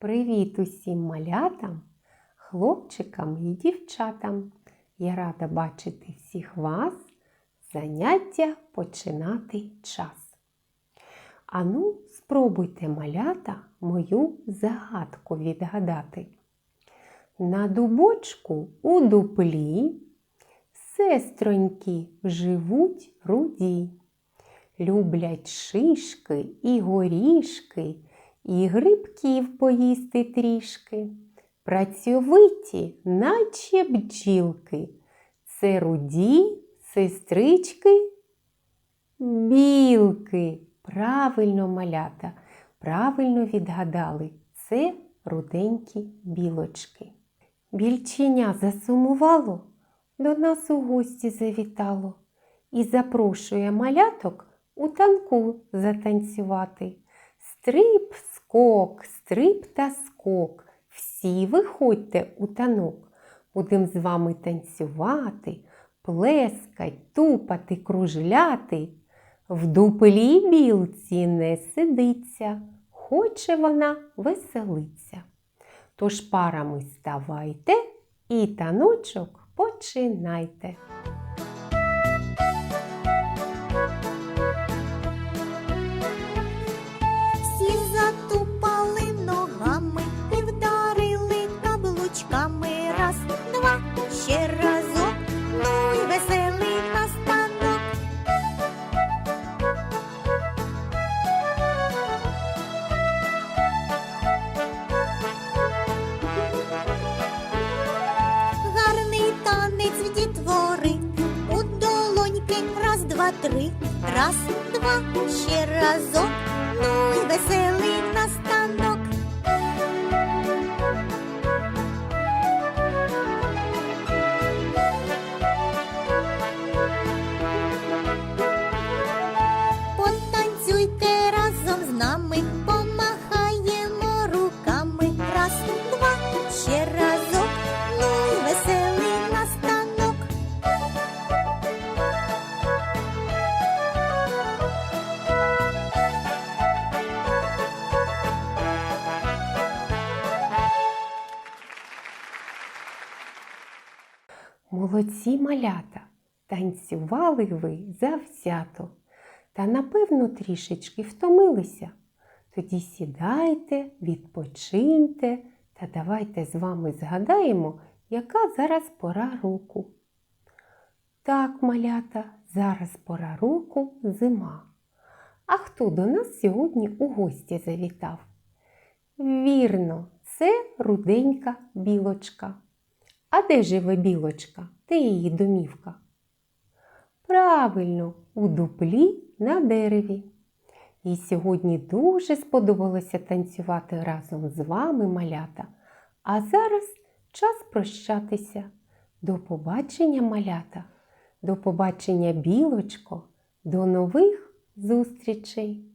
Привіт усім малятам, хлопчикам і дівчатам. Я рада бачити всіх вас. Заняття починати час. Ану, спробуйте малята мою загадку відгадати. На дубочку у дуплі сестроньки живуть руді. Люблять шишки і горішки, і грибків поїсти трішки. Працьовиті, наче бджілки. Це руді, сестрички, білки. Правильно малята, правильно відгадали. Це руденькі білочки. Більченя засумувало, до нас у гості завітало і запрошує маляток у танку затанцювати. Стрип, скок, стрип та скок. Всі виходьте у танок. Будем з вами танцювати, плескать, тупати, кружляти. В дуплі білці не сидиться, хоче вона веселиться. Тож парами ставайте і таночок починайте. Каблучками. Раз, два, ще разок, ну й веселий настанок. Гарний танець в дітвори, у долоньки, раз, два, три, раз, два, ще разок, ну й веселий Раз, ще разок, ну й веселий настанок. Молодці малята, танцювали ви завзято, та напевно трішечки втомилися. Тоді сідайте, відпочиньте та давайте з вами згадаємо, яка зараз пора року. Так, малята, зараз пора року зима. А хто до нас сьогодні у гості завітав? Вірно, це руденька білочка. А де живе білочка? Де її домівка? Правильно, у дуплі на дереві. Їй сьогодні дуже сподобалося танцювати разом з вами, малята. А зараз час прощатися. До побачення, малята, до побачення, білочко, до нових зустрічей!